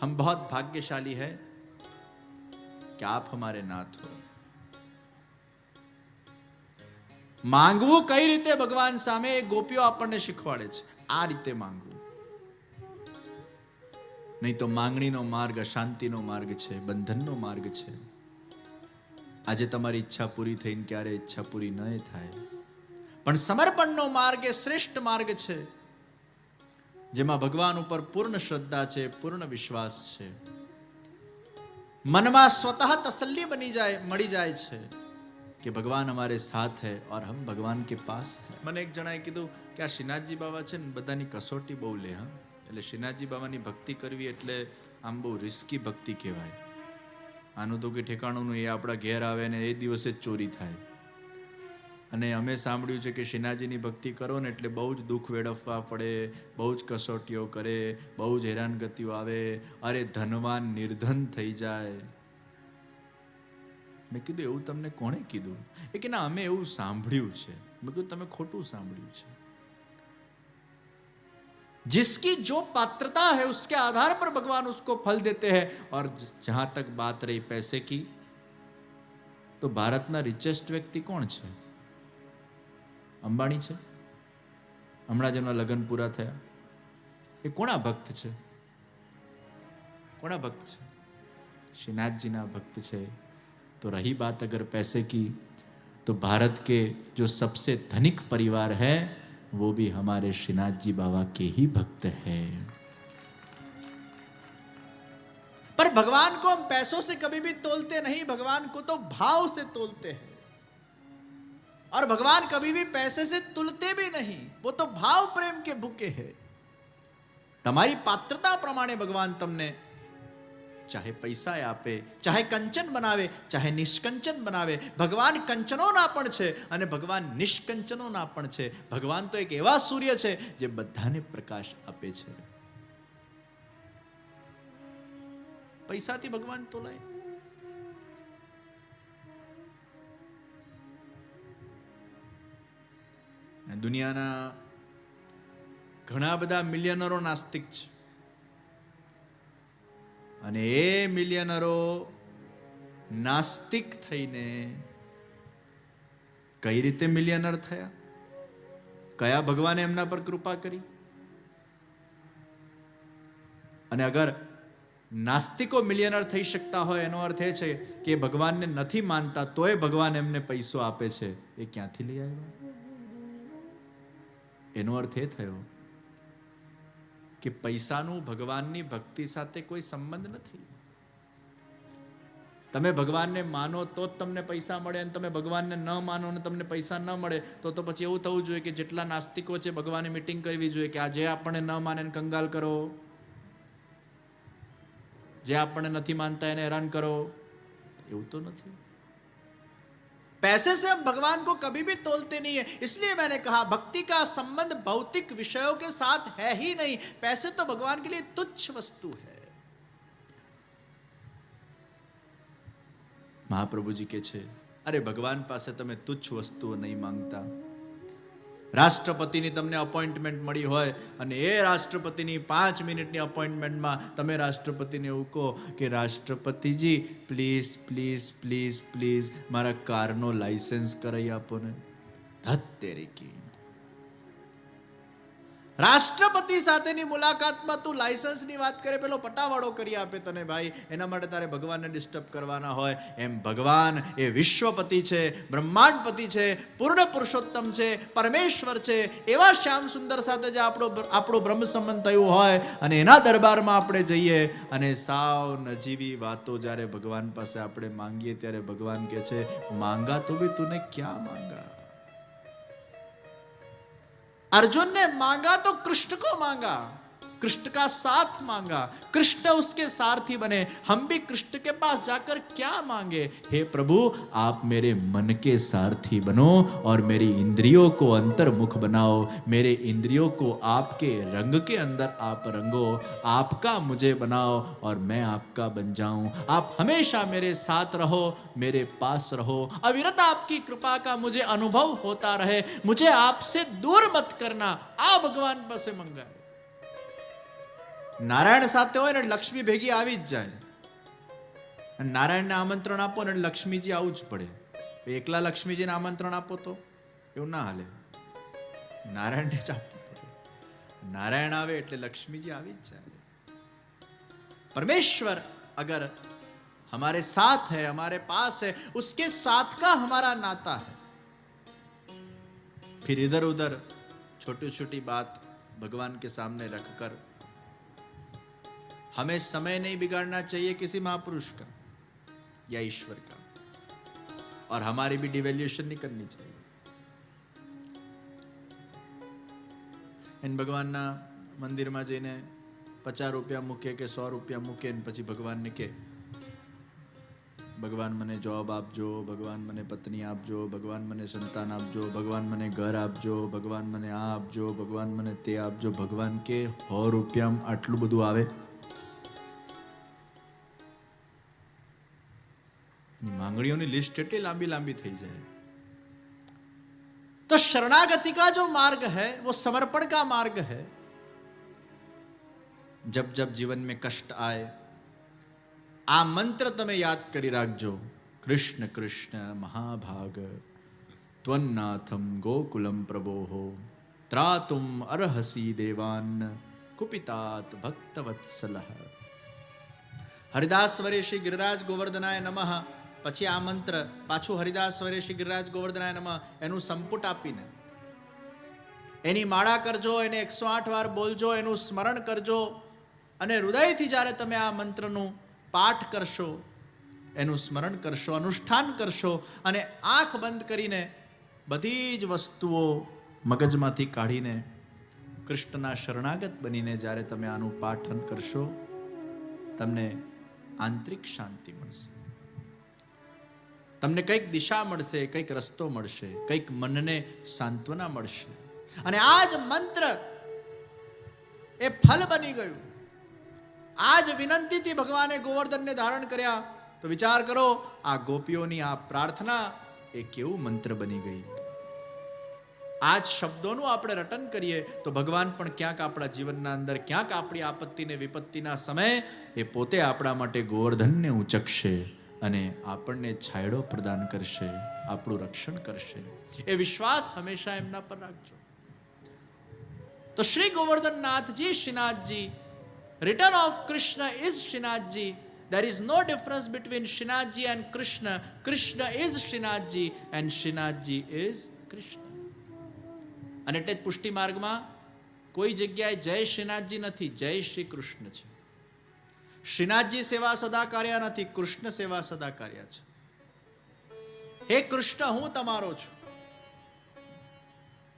हम बहुत भाग्यशाली है कि आप हमारे नाथ हो માંગવું કઈ રીતે ભગવાન સામે એ ગોપીઓ આપણને શીખવાડે છે આ રીતે માંગવું નહીં તો માંગણીનો માર્ગ અશાંતિનો માર્ગ છે બંધનનો માર્ગ છે આજે તમારી ઈચ્છા પૂરી થઈને ક્યારે ઈચ્છા પૂરી ન થાય પણ સમર્પણનો માર્ગ એ શ્રેષ્ઠ માર્ગ છે જેમાં ભગવાન ઉપર પૂર્ણ શ્રદ્ધા છે, પૂર્ણ વિશ્વાસ છે. મનમાં સ્વતઃ તસલ્લી બની જાય, મળી જાય છે કે ભગવાન અમારે સાથ હૈ ઓર હમ ભગવાન કે પાસ મને એક જણાએ કીધું કે આ શ્રીનાથજી બાબા છે ને બધાની કસોટી બહુ લે, હા. એટલે શ્રીનાથજી બાબાની ભક્તિ કરવી એટલે આમ બહુ રિસ્કી ભક્તિ કહેવાય. આનું તો કે ઠેકાણું એ આપણા ઘેર આવે ને એ દિવસે જ ચોરી થાય. અને અમે સાંભળ્યું છે કે શ્રીનાથજીની ભક્તિ કરો ને એટલે બહુ જ દુઃખ વેડફવા પડે બહુ જ કસોટીઓ કરે બહુ જ હેરાનગતિઓ આવે અરે ધનવાન નિર્ધન થઈ જાય મેં કીધું એવું તમને કોણે કીધું એ કે ના અમે એવું સાંભળ્યું છે મેં કીધું તમે ખોટું સાંભળ્યું છે जिसकी जो पात्रता है उसके आधार पर भगवान उसको फल देते हैं और जहां तक बात रही पैसे की તો ભારતના રિચેસ્ટ વ્યક્તિ કોણ છે અંબાણી છે હમણાં જ એમના લગ્ન પૂરા થયા એ કોના ભક્ત છે કોના ભક્ત છે શ્રીનાથજીના ભક્ત છે तो रही बात अगर पैसे की तो भारत के जो सबसे धनिक परिवार है वो भी हमारे श्रीनाथ जी बाबा के ही भक्त हैं पर भगवान को हम पैसों से कभी भी तोलते नहीं भगवान को तो भाव से तोलते हैं और भगवान कभी भी पैसे से तुलते भी नहीं वो तो भाव प्रेम के भूखे है તમારી પાત્રતા પ્રમાણે ભગવાન તમને ચાહે પૈસા આપે ચાહે કંચન બનાવે ચાહે નિષ્કંચન બનાવે ભગવાન કંચનોના પણ છે અને ભગવાન નિષ્કંચનોના પણ છે ભગવાન તો એક એવા સૂર્ય છે જે બધાને પ્રકાશ આપે છે પૈસાથી ભગવાન તોલાય દુનિયાના ઘણા બધા મિલિયનરો નાસ્તિક છે. અને એ મિલિયનરો નાસ્તિક થઈને કઈ રીતે મિલિયનર થયા? કયા ભગવાને એમના પર કૃપા કરી? અને અગર નાસ્તિકો મિલિયનર થઈ શકતા હોય, એનો અર્થ એ છે કે ભગવાનને નથી માનતા, તોય ભગવાન એમને પૈસો આપે છે. એ ક્યાંથી લઈ આવ્યા? એનો અર્થ એ થયો કે પૈસાનું ભગવાનની ભક્તિ સાથે કોઈ સંબંધ નથી. તમે ભગવાનને માનો તો જ તમને પૈસા મળે અને તમે ભગવાનને ન માનો અને તમને પૈસા ન મળે તો તો પછી એવું થવું જોઈએ કે જેટલા નાસ્તિકો છે ભગવાને મીટિંગ કરવી જોઈએ કે આ જે આપણને ન માને એને કંગાલ કરો. જે આપણને નથી માનતા એને હેરાન કરો. એવું તો નથી. पैसे से हम भगवान को कभी भी तोलते नहीं है इसलिए मैंने कहा भक्ति का संबंध भौतिक विषयों के साथ है ही नहीं पैसे तो भगवान के लिए तुच्छ वस्तु है મહાપ્રભુજી કે છે અરે ભગવાન પાસે તમે તુચ્છ વસ્તુઓ નહીં માંગતા રાષ્ટ્રપતિની તમને અપોઇન્ટમેન્ટ મળી હોય અને એ રાષ્ટ્રપતિની પાંચ મિનિટની અપોઇન્ટમેન્ટમાં તમે રાષ્ટ્રપતિને એવું કહો કે, રાષ્ટ્રપતિજી પ્લીઝ પ્લીઝ પ્લીઝ પ્લીઝ મારા કારનો લાઇસન્સ કરાવી આપો ને. ધત તેરી રાષ્ટ્રપતિ સાથેની મુલાકાતમાં તું લાયસન્સની વાત કરે, પેલો પટાવાળો કરી આપે તને ભાઈ. એના માટે તારે ભગવાનને ડિસ્ટર્બ કરવાના હોય. એમ ભગવાન એ વિશ્વપતિ છે, બ્રહ્માંડપતિ છે, પૂર્ણ પુરુષોત્તમ છે, પરમેશ્વર છે, એવા શ્યામ સુંદર સાથે જે આપણો આપણો બ્રહ્મ સંબંધ થયું હોય અને એના દરબારમાં આપણે જઈએ અને સાવ નજીવી વાતો જ્યારે ભગવાન પાસે આપણે માંગીએ ત્યારે ભગવાન કહે છે, માંગા તો બી તું ક્યાં માંગા? अर्जुन ने मांगा तो कृष्ण को मांगा कृष्ण का साथ मांगा, कृष्ण उसके सारथी बने। हम भी कृष्ण के पास जाकर क्या मांगे? हे प्रभु, आप मेरे मन के सारथी बनो और मेरी इंद्रियों को अंतर्मुख बनाओ। मेरे इंद्रियों को आपके रंग के अंदर आप रंगो, आपका मुझे बनाओ और मैं आपका बन जाऊँ। आप हमेशा मेरे साथ रहो, मेरे पास रहो। अविरत आपकी कृपा का मुझे अनुभव होता रहे। मुझे आपसे दूर मत करना। आ भगवान पर से मंगाए નારાયણ સાથે હોય ને લક્ષ્મી ભેગી આવી જ જાય અને નારાયણને આમંત્રણ આપો ને એટલે લક્ષ્મીજી આવું જ પડે એકલા લક્ષ્મીજીને આમંત્રણ આપો તો એવું ના હાલે નારાયણને જ આપવું પડે नारायण आवे એટલે लक्ष्मी આવી જ જાય परमेश्वर अगर हमारे साथ है हमारे पास है उसके साथ का हमारा नाता है फिर इधर उधर छोटी छोटी बात भगवान के सामने रखकर हमें समय नहीं बिगाड़ना चाहिए किसी महापुरुष का या ईश्वर का और हमारी भी डिवेल्यूशन नहीं करनी चाहिए એને ભગવાનના મંદિરમાં જઈને પચાસ રૂપિયા મૂકે કે સો રૂપિયા મૂકે ને પછી ભગવાનને કે ભગવાન મને જોબ આપજો ભગવાન મને પત્ની આપજો ભગવાન મને સંતાન આપજો ભગવાન મને ઘર આપજો ભગવાન મને આ આપજો ભગવાન મને તે આપજો ભગવાન કે સો રૂપિયામાં આટલું બધું આવે માંગણીઓની લિસ્ટ એટલી લાંબી લાંબી થઈ જાય तो शरणागति का जो मार्ग है वो समर्पण का मार्ग है जब जब जीवन में कष्ट आए આ મંત્ર તમે યાદ કરી રાખજો કૃષ્ણ કૃષ્ણ મહાભાગ ત્વન્નાથમ ગોકુલમ પ્રભોહો ત્રાતુમ અર્હસી દેવાન કુપિતાત ભક્તવત્સલઃ હરિદાસ વરે શ્રી ગિરિરાજ ગોવર્ધનાય નમઃ પછી આ મંત્ર પાછું હરિદાસ વરે શ્રી ગિરિરાજ ગોવર્ધનાય નમઃ, એનું સંપુટ આપીને. એની માળા કરજો, એને એકસો આઠ વાર બોલજો, એનું સ્મરણ કરજો. અને હૃદયથી જ્યારે તમે આ મંત્રનું પાઠ કરશો, એનું સ્મરણ કરશો, અનુષ્ઠાન કરશો અને આંખ બંધ કરીને બધી જ વસ્તુઓ મગજમાંથી કાઢીને કૃષ્ણના શરણાગત બનીને જ્યારે તમે આનું પાઠન કરશો, તમને આંતરિક શાંતિ મળશે. તમને કંઈક દિશા મળશે, કંઈક રસ્તો મળશે, કંઈક મનને સાંત્વના મળશે. અને આ જ મંત્ર એ ફલ બની ગયું. આ જ વિનંતીથી ભગવાને ગોવર્ધનને ધારણ કર્યા. તો વિચાર કરો, આ ગોપીઓની આ પ્રાર્થના એ કેવું મંત્ર બની ગઈ. આ જ શબ્દોનું આપણે રટન કરીએ, તો ભગવાન પણ ક્યાંક આપણા જીવનના અંદર, ક્યાંક આપણી આપત્તિને, વિપત્તિના સમયે એ પોતે આપણા માટે ગોવર્ધનને ઉચકશે. અને આપણને છાયડો પ્રદાન કરશે આપણું રક્ષણ કરશે એ વિશ્વાસ હંમેશા એમના પર રાખજો તો Shri Govardhannathji Shrinathji return of krishna is shinaji there is no difference between shinaji and krishna krishna is shinaji and shinaji is krishna અને એટલે જ પુષ્ટિ માર્ગમાં કોઈ જગ્યાએ જય શ્રીનાથજી નથી જય શ્રી કૃષ્ણ છે શ્રીનાથજી સેવા સદા કાર્ય નથી, કૃષ્ણ સેવા સદા કાર્ય છે. હે કૃષ્ણ, હું તમારો છું.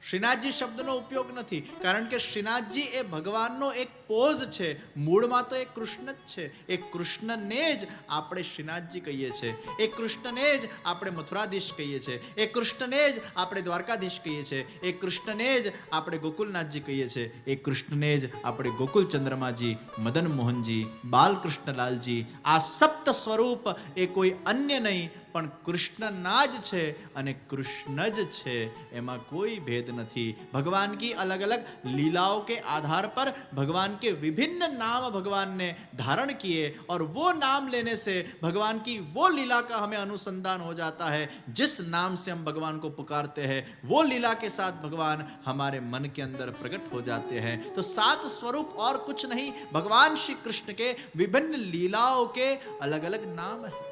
શ્રીનાથજી શબ્દનો ઉપયોગ નથી. કારણ કે શ્રીનાથજી એ ભગવાનનો એક પોઝ છે. મૂળમાં તો એ કૃષ્ણ જ છે. એ કૃષ્ણને જ આપણે શ્રીનાથજી કહીએ છીએ. એ કૃષ્ણને જ આપણે મથુરાધીશ કહીએ છીએ. એ કૃષ્ણને જ આપણે દ્વારકાધીશ કહીએ છીએ. એ કૃષ્ણને જ આપણે ગોકુલનાથજી કહીએ છીએ. એ કૃષ્ણને જ આપણે ગોકુલ ચંદ્રમાજી મદન મોહનજી બાલકૃષ્ણલાલજી આ સપ્ત સ્વરૂપ એ કોઈ અન્ય નહીં પણ કૃષ્ણના જ છે અને કૃષ્ણ જ છે એમાં કોઈ ભેદ નથી भगवान की अलग अलग लीलाओं के आधार पर भगवान के विभिन्न नाम भगवान ने धारण किए और वो नाम लेने से भगवान की वो लीला का हमें अनुसंधान हो जाता है जिस नाम से हम भगवान को पुकारते हैं वो लीला के साथ भगवान हमारे मन के अंदर प्रकट हो जाते हैं तो सात स्वरूप और कुछ नहीं भगवान श्री कृष्ण के विभिन्न लीलाओं के अलग अलग नाम है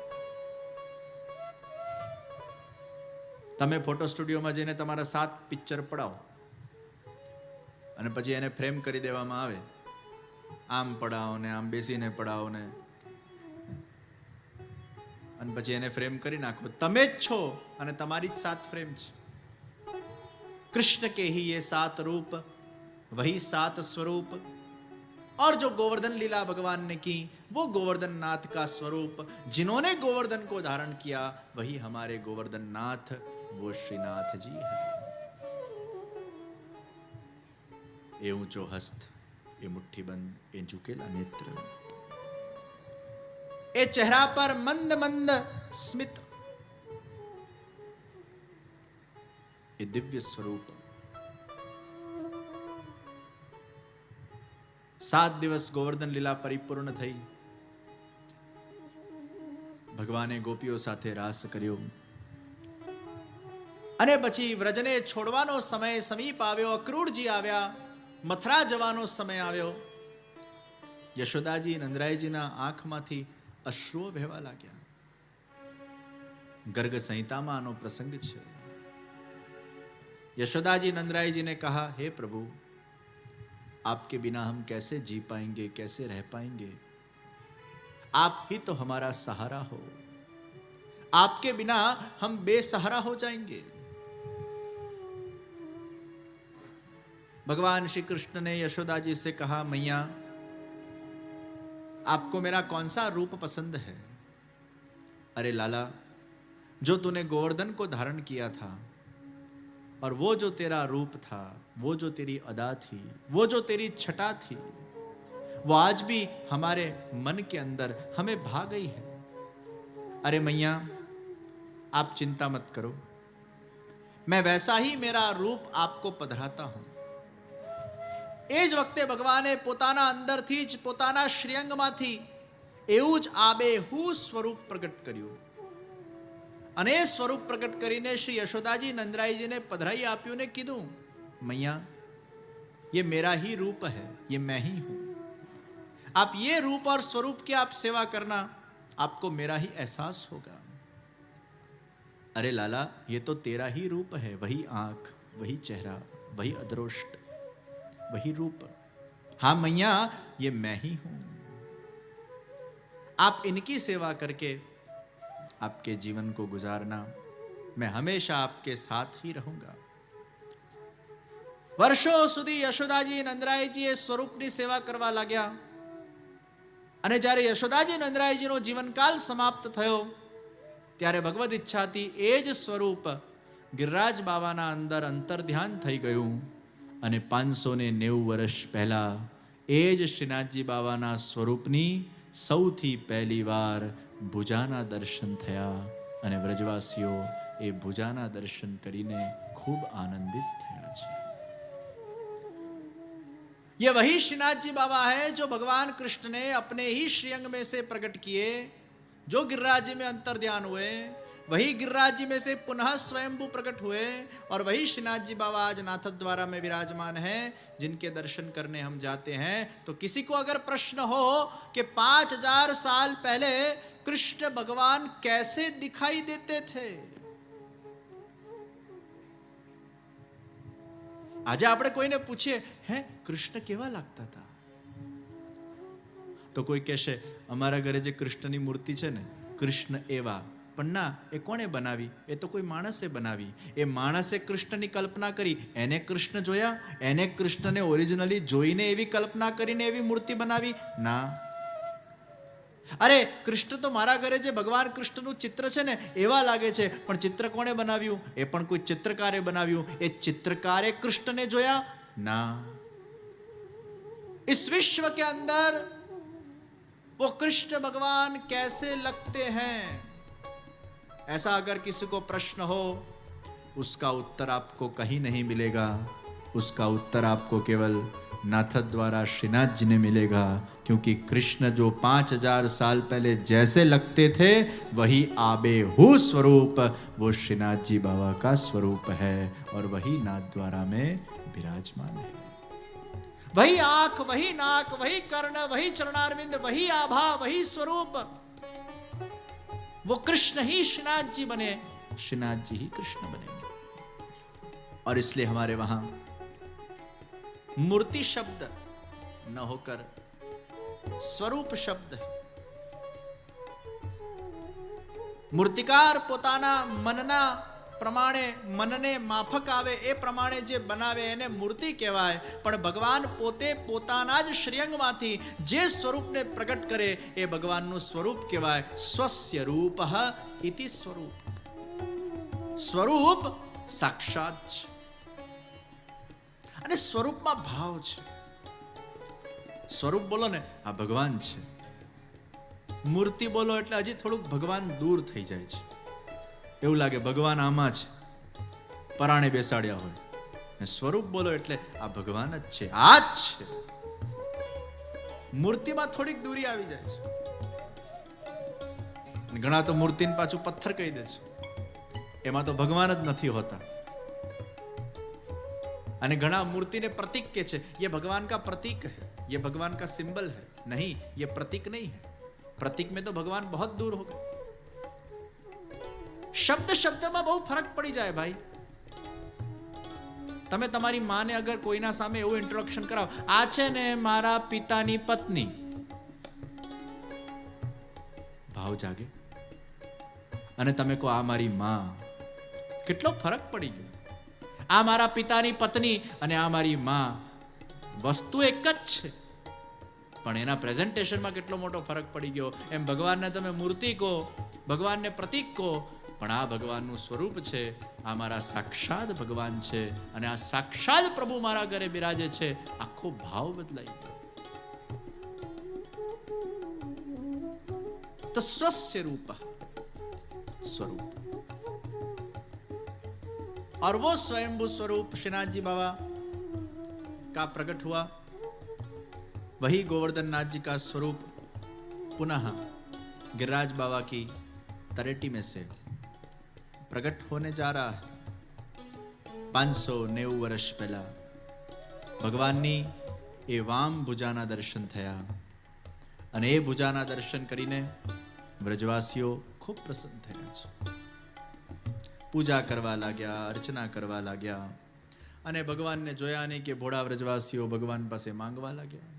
તમે ફોટો સ્ટુડિયોમાં જઈને તમારા સાત પિક્ચર પડાવો અને પછી એને ફ્રેમ કરી દેવામાં આવે આમ પડાવો ને આમ બેસીને પડાવો ને અને પછી એને ફ્રેમ કરી નાખો તમે જ છો અને તમારી જ સાત ફ્રેમ છે कृष्ण के ही ये सात रूप वही सात स्वरूप और जो गोवर्धन लीला भगवान ने की वो गोवर्धन नाथ का स्वरूप जिन्होंने गोवर्धन को धारण किया वही हमारे गोवर्धन नाथ वो श्रीनाथ जी है એ ઊંચો હસ્ત એ મુઠ્ઠીબંધ એ ઝુકેલા નેત્ર એ ચહેરા પર મંદ મંદ સ્મિત એ દિવ્ય સ્વરૂપ સાત દિવસ ગોવર્ધન લીલા પરિપૂર્ણ થઈ ભગવાને ગોપીઓ સાથે રાસ કર્યો અને પછી વ્રજને છોડવાનો સમય સમીપ આવ્યો અક્રૂરજી આવ્યા મથરા જવાનો સમય આવ્યો યશોદાજી નંદરાયજીના આંખમાંથી અશ્રુઓ વહેવા લાગ્યા ગર્ગ સંહિતામાં આનો પ્રસંગ છે यशोदाजी नंदराय जी ने कहा हे प्रभु आपके बिना हम कैसे जी पाएंगे कैसे रह पाएंगे आप ही तो हमारा सहारा हो आपके बिना हम बेसहारा हो जाएंगे भगवान श्री कृष्ण ने यशोदा जी से कहा, मैया, आपको मेरा कौन सा रूप पसंद है? अरे लाला, जो तूने गोवर्धन को धारण किया था, और वो जो तेरा रूप था, वो जो तेरी अदा थी, वो जो तेरी छटा थी, वो आज भी हमारे मन के अंदर हमें भा गई है। अरे मैया, आप चिंता मत करो। मैं वैसा ही मेरा रूप आपको पधराता हूँ। એ જ વખતે ભગવાને પોતાના અંદરથી જ પોતાના શ્રીઅંગમાંથી એવું જ આબેહુ સ્વરૂપ પ્રગટ કર્યું અને એ સ્વરૂપ પ્રગટ કરીને શ્રી यशोदाजी नंदराई ने पधराई આપ્યું ને કીધું मैया ये मेरा ही रूप है ये मैं ही हूं आप ये रूप और स्वरूप की आप सेवा करना आपको मेरा ही एहसास होगा अरे लाला ये तो तेरा ही रूप है वही आंख वही चेहरा वही अदृष्ट वही रूप हाँ मैया ये मैं ही हूं आप इनकी सेवा करके आपके जीवन को गुजारना मैं हमेशा आपके साथ ही रहूंगा વર્ષો સુધી યશોદાજી નંદરાયજી એ સ્વરૂપની સેવા કરવા લાગ્યા અને જ્યારે યશોદાજી નંદરાયજીનો જીવનકાલ સમાપ્ત થયો ત્યારે ભગવદ ઈચ્છાથી એ જ સ્વરૂપ ગિરિરાજ બાબાના અંદર અંતર ધ્યાન થઈ ગયું અને પાંચસો ને નેવું વર્ષ પહેલા એ જ શ્રીનાથજી બાબાના સ્વરૂપની સૌથી પહેલી વાર ભુજાના દર્શન થયા અને વ્રજવાસીઓ એ ભુજાના દર્શન કરીને ખૂબ આનંદિત થયા છે ये वही श्रीनाथ जी बाबा है जो भगवान कृष्ण ने अपने ही श्रीअंग में से प्रकट किए जो गिरिराज जी में अंतर ध्यान हुए वही गिरिराज जी में से पुनः स्वयंभू प्रकट हुए और वही श्रीनाथ जी बाबा आज नाथक द्वारा में विराजमान है जिनके दर्शन करने हम जाते हैं तो किसी को अगर प्रश्न हो कि पांच हजार साल पहले कृष्ण भगवान कैसे दिखाई देते थे આજે આપણે કોઈને પૂછીએ હે કૃષ્ણ કેવા લાગતા હતા તો કોઈ કહેશે અમારા ઘરે જે કૃષ્ણની મૂર્તિ છે ને કૃષ્ણ એવા પણ ના એ કોણે બનાવી એ તો કોઈ માણસે બનાવી એ માણસે કૃષ્ણની કલ્પના કરી એને કૃષ્ણ જોયા એને કૃષ્ણને ઓરિજિનલી જોઈને એવી કલ્પના કરીને એવી મૂર્તિ બનાવી ના અરે કૃષ્ણ તો મારા ઘરે જે ભગવાન કૃષ્ણનું ચિત્ર છે ને એવા લાગે છે પણ ચિત્ર કોણે બનાવ્યું એ પણ કોઈ ચિત્રકારે બનાવ્યું એ ચિત્રકારે કૃષ્ણને જોયા ના इस विश्व के अंदर वो कृष्ण भगवान कैसे लगते हैं ऐसा अगर किसी को प्रश्न हो, उसका उत्तर आपको कहीं नहीं मिलेगा। उसका उत्तर आपको केवल नाथ द्वारा श्रीनाथ जी ने मिलेगा, क्योंकि कृष्ण जो पाँच हज़ार साल पहले जैसे लगते थे, वही आबे हु स्वरूप, वो श्रीनाथ जी बाबा का स्वरूप है और वही नाथ द्वारा में विराजमान है। वही आँख, वही नाक, वही कर्ण, वही चरणारविंद, वही आभा, वही स्वरूप वो कृष्ण ही श्रीनाथ जी बने श्रीनाथ जी ही कृष्ण बने और इसलिए हमारे वहां मूर्ति शब्द न होकर સ્વરૂપ શબ્દ મૂર્તિકાર પોતાના મનના પ્રમાણે મનને માફક આવે, એ પ્રમાણે જે બનાવે એને મૂર્તિ કહેવાય. પણ ભગવાન પોતે પોતાના જ શ્રેયંગમાંથી જે સ્વરૂપને પ્રગટ કરે, એ ભગવાનનું સ્વરૂપ કહેવાય સ્વસ્ય રૂપ ઇતિ સ્વરૂપ. સ્વરૂપ સાક્ષાત છે. અને સ્વરૂપમાં ભાવ છે. સ્વરૂપ બોલો ને, આ ભગવાન છે. મૂર્તિ બોલો એટલે હજી થોડુંક ભગવાન દૂર થઈ જાય છે. એવું લાગે ભગવાન આમાં જ પરાણે બેસાડ્યા હોય. સ્વરૂપ બોલો એટલે આ ભગવાન જ છે. આ જ છે. મૂર્તિમાં થોડીક દૂરી આવી જાય છે. ઘણા તો મૂર્તિને પાછું પથ્થર કહી દે છે. એમાં તો ભગવાન જ નથી હોતા. અને ઘણા મૂર્તિને પ્રતિક કે છે. એ ભગવાન કા પ્રતિક હે? યે ભગવાન કા સિમ્બલ હે? નહીં, યે પ્રતિક નહીં હે. પ્રતીક મેં તો ભગવાન બહુ દૂર હો ગયે. શબ્દ શબ્દમાં બહુ ફરક પડી જાય ભાઈ. તમે તમારી માને અગર કોઈના સામે એવું ઇન્ટ્રોડક્શન કરાવો, આ છે ને મારા પિતાની પત્ની. ભાવ જાગે. અને તમે કહો, આ મારી માં. કેટલો ફરક પડી ગયો. આ મારા પિતાની પત્ની અને આ મારી માં. વસ્તુ એક જ છે. પણ એના પ્રેઝન્ટેશનમાં કેટલો મોટો ફરક પડી ગયો. એમ ભગવાનને તમે મૂર્તિ કહો, ભગવાનને પ્રતીક કહો પણ આ ભગવાનનું સ્વરૂપ છે આ મારા સાક્ષાત ભગવાન છે અને આ સાક્ષાત પ્રભુ મારા ઘરે બિરાજે છે આખો ભાવ બદલાઈ ગયો તો સ્વસ્ય रूप स्वरूप और वो स्वयंभू स्वरूप श्रीनाथ जी बाबा का प्रकट हुआ वही गोवर्धन नाथ जी का स्वरूप पुनः गिरिराज बाबा की तरेटी में से प्रकट होने जा रहा है પાંચસો નેવું વર્ષ પહેલા ભગવાનની એ વામ ભુજાના દર્શન થયા અને એ ભુજાના દર્શન કરીને વ્રજવાસીઓ ખૂબ પ્રસન્ન થયા છે પૂજા કરવા લાગ્યા અર્ચના કરવા લાગ્યા અને ભગવાનને જોયા નહીં કે ભોળા વ્રજવાસીઓ ભગવાન પાસે માંગવા લાગ્યા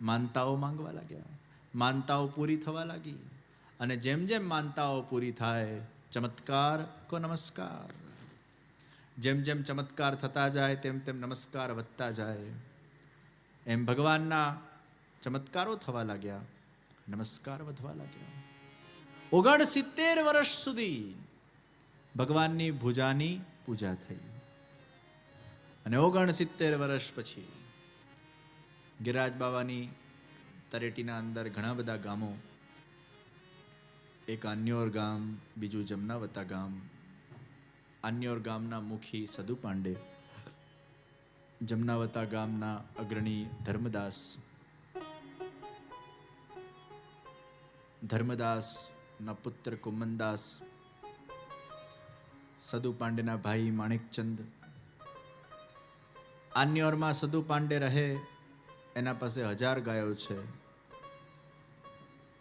માનતાઓ માંગવા લાગ્યા માનતાઓ પૂરી થવા લાગી અને જેમ જેમ માનતાઓ પૂરી થાય ચમત્કાર કો નમસ્કાર. જેમ જેમ ચમત્કાર થતા જાય, તેમ તેમ નમસ્કાર વધતા જાય. એમ ભગવાનના ચમત્કારો થવા લાગ્યા, નમસ્કાર વધવા લાગ્યા. ઓગણ સિત્તેર વર્ષ સુધી ભગવાનની ભુજાની પૂજા થઈ. અને ઓગણ સિત્તેર વર્ષ પછી ગિરાજ બાવાની તરેટીના અંદર ઘણા બધા ગામો એક અન્યોર ગામ, બીજું જમનાવતા ગામ. અન્યોર ગામના મુખી સદુ પાંડે. જમનાવતા ગામના અગ્રણી ધર્મદાસ. ધર્મદાસના પુત્ર કુમનદાસ. સદુ પાંડેના ભાઈ માણેકચંદ. આન્યોરમાં સદુ પાંડે રહે, એના પાસે હજાર ગાયો છે.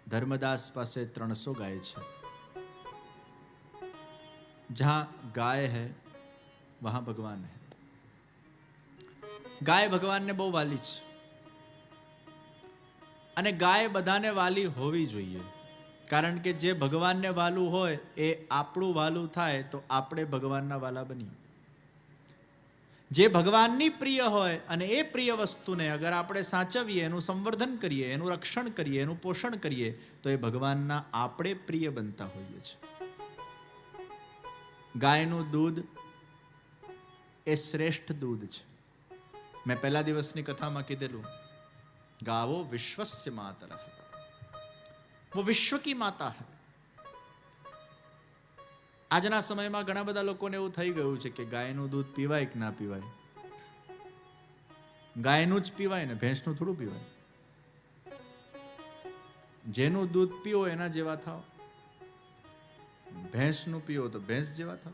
ધર્મદાસ પાસે ત્રણસો ગાય છે. જ્યાં ગાય હૈ, વહાં ભગવાન હૈ. ગાય ભગવાનને બહુ વાલી છે. અને ગાય બધાને વાલી હોવી જોઈએ. કારણ કે જે ભગવાનને વાલું હોય, એ આપણું વાલું થાય, તો આપણે ભગવાનના વાલા બનીએ. જે ભગવાનની પ્રિય હોય અને એ પ્રિય વસ્તુને અગર આપણે સાચવીએ, એનું સંવર્ધન કરીએ, એનું રક્ષણ કરીએ, એનું પોષણ કરીએ, તો એ ભગવાનના આપણે પ્રિય બનતા હોઈએ છીએ. ગાયનું દૂધ એ શ્રેષ્ઠ દૂધ છે. મેં પહેલા દિવસની કથામાં કીધેલું, ગાવો વિશ્વસ્ય માતર. वो વિશ્વ કી માતા હૈ. આજના સમયમાં ઘણા બધા લોકોને એવું થઈ ગયું છે કે ગાયનું દૂધ પીવાય કે ના પીવાય? ગાયનું જ પીવાય ને, ભેંસનું થોડું પીવાય? જેનું દૂધ પીવો એના જેવા થાવ ભેંસનું પીવો તો ભેંસ જેવા થાવ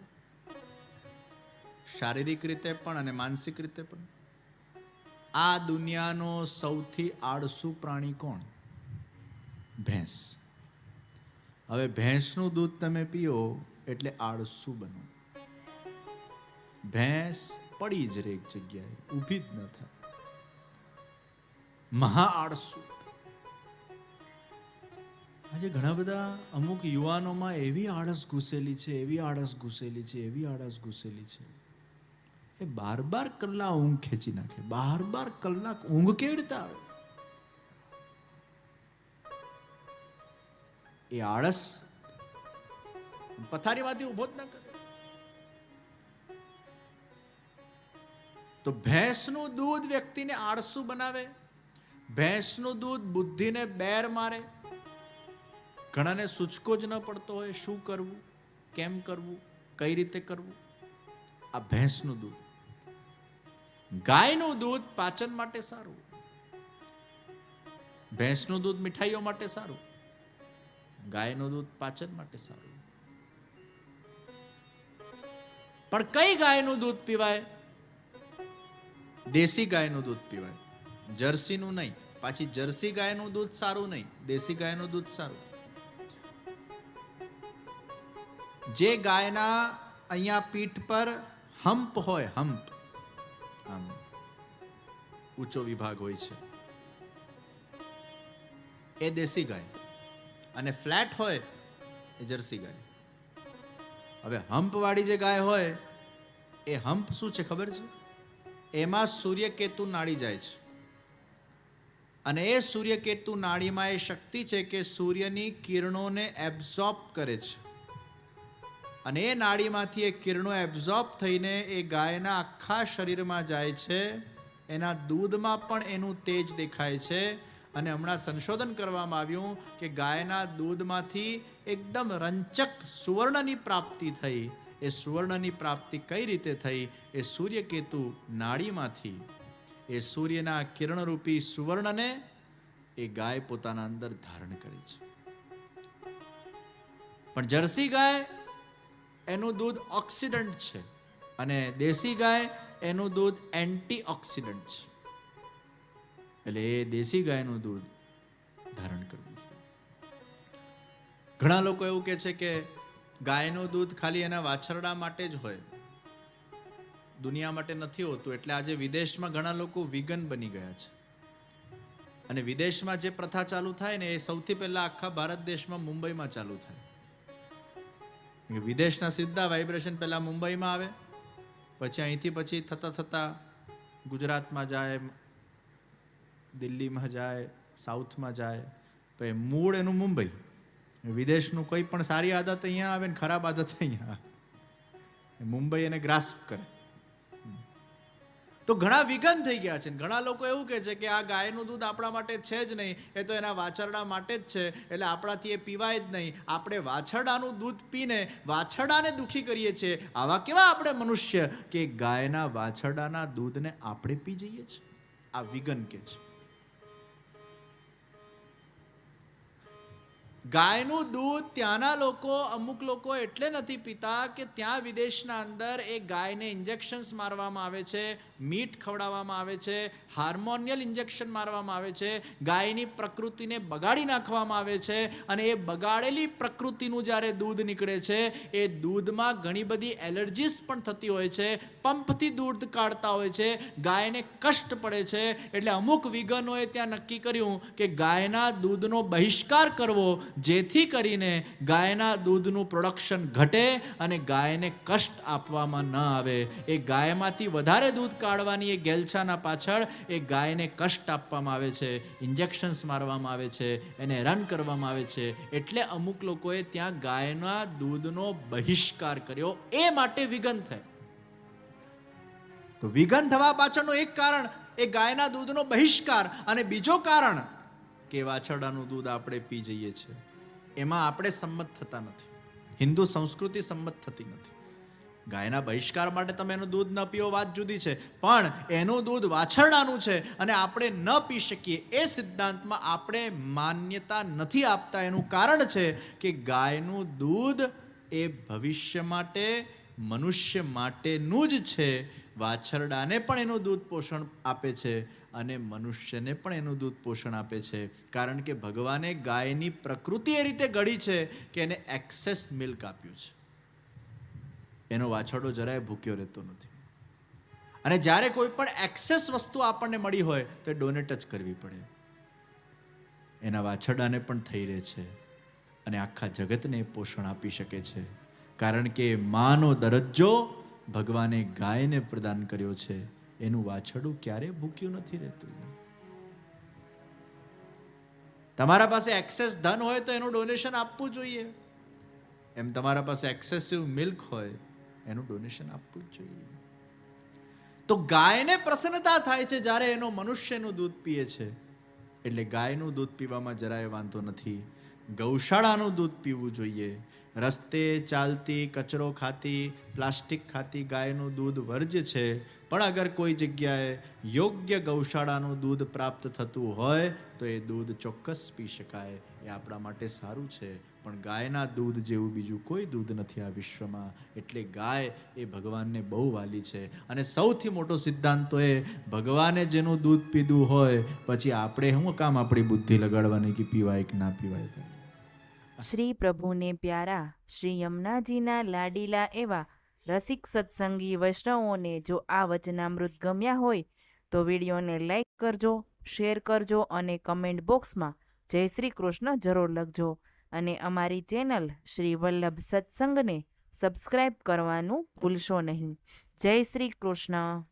શારીરિક રીતે પણ અને માનસિક રીતે પણ. આ દુનિયાનો સૌથી આળસુ પ્રાણી કોણ? ભેંસ. હવે ભેંસનું દૂધ તમે પીઓ એટલે આળસુ બનો. ભેંસ પડી જ રે એક જગ્યાએ, ઊભી જ ન થાય. મહા આળસુ. આજે ઘણા બધા અમુક યુવાનોમાં એવી આળસ ઘૂસેલી છે, એવી આળસ ઘૂસેલી છે, એવી આળસ ઘૂસેલી છે. એ બાર બાર કલાક ઊંઘ ખેંચી નાખે. બાર બાર કલાક ઊંઘ કેળતા આવે એ આળસ પથારીમાંથી ઊભો જ ન કરે. તો ભેંસનું દૂધ વ્યક્તિને આળસુ બનાવે, ભેંસનું દૂધ બુદ્ધિને બેર મારે, ઘણાને સૂચકો જ ન પડતો હોય, શું કરવું, કેમ કરવું, કઈ રીતે કરવું? આ ભેંસનું દૂધ. ગાયનું દૂધ પાચન માટે સારું. ભેંસનું દૂધ મીઠાઈઓ માટે સારું. ગાયનું દૂધ પાચન માટે સારું. પણ કઈ ગાયનું દૂધ પીવાય? દેશી ગાયનું દૂધ પીવાય. જર્સીનું નહીં. પાછી જર્સી ગાયનું દૂધ સારું નહીં. દેશી ગાયનું દૂધ સારું. જે ગાયના અહીંયા પીઠ પર હમ્પ હોય હમ્પ આમ ઊંચો વિભાગ હોય છે. એ દેશી ગાય. અને ફ્લેટ હોય એ જર્સી ગાય. હવે હંપવાળી વાળી જે ગાય હોય, એ હંપ શું છે ખબર છે? એમાં સૂર્યકેતુ નાડી જાય છે. અને એ સૂર્યકેતુ નાડીમાં એ શક્તિ છે કે સૂર્યની કિરણોને એબ્ઝોર્બ કરે છે. અને એ નાડીમાંથી એ કિરણો એબ્ઝોર્બ થઈને એ ગાયના આખા શરીરમાં જાય છે. એના દૂધમાં પણ એનું તેજ દેખાય છે. અને હમણાં સંશોધન કરવામાં આવ્યું કે ગાયના દૂધમાંથી એકદમ રંચક સુવર્ણની પ્રાપ્તિ થઈ. એ સુવર્ણની પ્રાપ્તિ કઈ રીતે થઈ? એ સૂર્યકેતુ નાળીમાંથી. એ સૂર્યના કિરણરૂપી સુવર્ણને એ ગાય પોતાના અંદર ધારણ કરે છે. પણ જર્સી ગાય એનું દૂધ ઓક્સિડન્ટ છે અને દેશી ગાય એનું દૂધ એન્ટી ઓક્સિડન્ટ છે. એટલે એ દેશી ગાયનું દૂધ ધારણ કરવું. ઘણા લોકો એવું કહે છે કે ગાયનું દૂધ ખાલી એના વાછરડા માટે જ હોય. દુનિયા માટે નથી હોતું. એટલે આજે વિદેશમાં ઘણા લોકો વિગન બની ગયા છે. અને વિદેશમાં જે પ્રથા ચાલુ થાય ને એ સૌથી પહેલા આખા ભારત દેશમાં મુંબઈમાં ચાલુ થાય. વિદેશના સીધા વાઇબ્રેશન પહેલા મુંબઈમાં આવે, પછી અહીંથી પછી થતા થતા ગુજરાતમાં જાય, દિલ્હીમાં જાય, સાઉથમાં જાય પછી મૂળ એનું મુંબઈ. વિદેશનું કોઈ પણ સારી આદત અહીંયા આવે ને ખરાબ આદત અહીંયા મુંબઈ એને ગ્રાસ્પ કરે. તો ઘણા વિઘન થઈ ગયા છે ઘણા લોકો એવું કહે છે કે આ ગાયનું દૂધ આપણા માટે છે જ નહીં, એ તો એના વાછરડા માટે જ છે, એટલે આપણાથી એ પીવાય જ નહીં. આપણે વાછરડાનું દૂધ પીને વાછરડાને દુખી કરીએ છીએ. આવા કેવા આપણે મનુષ્ય કે ગાયના વાછરડાના દૂધને આપણે પી જઈએ છીએ? આ વિઘન કે છે. ગાયનું દૂધ ત્યાંના લોકો, અમુક લોકો એટલે નથી પીતા કે ત્યાં વિદેશના અંદર એ ગાયને ઇન્જેક્શન્સ મારવામાં આવે છે મીટ ખવડાવવામાં આવે છે હાર્મોનિયલ ઇન્જેક્શન મારવામાં આવે છે, ગાયની પ્રકૃતિને બગાડી નાખવામાં આવે છે અને એ બગાડેલી પ્રકૃતિનું જ્યારે દૂધ નીકળે છે, એ દૂધમાં ઘણી બધી એલર્જીસ પણ થતી હોય છે પંપથી દૂધ કાઢતા હોય છે, ગાયને કષ્ટ પડે છે, એટલે અમુક વિગનોએ ત્યાં નક્કી કર્યું કે ગાયના દૂધનો બહિષ્કાર કરવો, જેથી કરીને ગાયના દૂધનું પ્રોડક્શન ઘટે અને ગાયને કષ્ટ આપવામાં ન આવે. એ ગાયમાંથી વધારે દૂધ કાઢવાની એ ગેલછાના પાછળ એ ગાયને કષ્ટ આપવામાં આવે છે ઇન્જેક્શન્સ મારવામાં આવે છે, એને રન કરવામાં આવે છે, એટલે અમુક લોકોએ ત્યાં ગાયના દૂધનો બહિષ્કાર કર્યો. એ માટે વિઘન થાય. તો વિઘન થવા પાછળનું એક કારણ એ ગાયના દૂધનો બહિષ્કાર અને બીજો કારણ કે વાછરડાનું દૂધ આપણે પી જઈએ છીએ. એમાં આપણે સંમત થતા નથી. હિન્દુ સંસ્કૃતિ સંમત થતી નથી. ગાયના બહિષ્કાર માટે તમે એનું દૂધ ન પીવો વાત જુદી છે, પણ એનું દૂધ વાછરડાનું છે અને આપણે ન પી શકીએ એ સિદ્ધાંતમાં આપણે માન્યતા નથી આપતા. એનું કારણ છે કે ગાયનું દૂધ એ ભવિષ્ય માટે, મનુષ્ય માટેનું જ છે. વાછરડાને પણ એનું દૂધ પોષણ આપે છે અને મનુષ્યને પણ એનું દૂધ પોષણ આપે છે. કારણ કે ભગવાને ગાયની પ્રકૃતિ એ રીતે ઘડી છે કે એને એક્સેસ મિલ્ક આપ્યું છે. એનો વાછરડો જરાય ભૂખ્યો રહેતો નથી. અને જ્યારે કોઈ પણ એક્સેસ વસ્તુ આપણને મળી હોય તો ડોનેટ જ કરવી પડે. એના વાછરડાને પણ થઈ રહે છે અને આખા જગતને પોષણ આપી શકે છે. કારણ કે માનો દરજ્જો ભગવાને ગાયને પ્રદાન કર્યો છે, એનું વાછરડું ક્યારે ભૂક્યું નથી રહેતું. તમારા પાસે એક્સેસ ધન હોય તો એનું ડોનેશન આપવું જોઈએ. એમ તમારા પાસે એક્સેસિવ મિલ્ક હોય, એનું ડોનેશન આપવું જ જોઈએ. તો ગાયને પ્રસન્નતા થાય છે જ્યારે એનો મનુષ્યનું દૂધ પીએ છે. એટલે ગાયનું દૂધ પીવામાં જરાય વાંધો નથી. ગૌશાળાનું દૂધ પીવું જોઈએ. રસ્તે ચાલતી, કચરો ખાતી, પ્લાસ્ટિક ખાતી ગાયનું દૂધ વર્જ છે. પણ અગર કોઈ જગ્યાએ યોગ્ય ગૌશાળાનું દૂધ પ્રાપ્ત થતું હોય, તો એ દૂધ ચોક્કસ પી શકાય. એ આપણા માટે સારું છે. પણ ગાયના દૂધ જેવું બીજું કોઈ દૂધ નથી આ વિશ્વમાં. એટલે ગાય એ ભગવાનને બહુ વાલી છે. અને સૌથી મોટો સિદ્ધાંત તો એ, ભગવાને જેનું દૂધ પીધું હોય, પછી આપણે શું કામ આપણી બુદ્ધિ લગાડવાની કે પીવાય કે ના પીવાય? તે શ્રી પ્રભુને પ્યારા, શ્રી યમુનાજીના લાડીલા એવા રસિક સત્સંગી વૈષ્ણવોને જો આ વચનામૃત ગમ્યા હોય, તો વિડીયોને લાઈક કરજો, શેર કરજો અને કમેન્ટ બોક્સમાં જય શ્રી કૃષ્ણ જરૂર લખજો. અને અમારી ચેનલ શ્રી વલ્લભ સત્સંગને સબસ્ક્રાઈબ કરવાનું ભૂલશો નહીં. જય શ્રી કૃષ્ણ.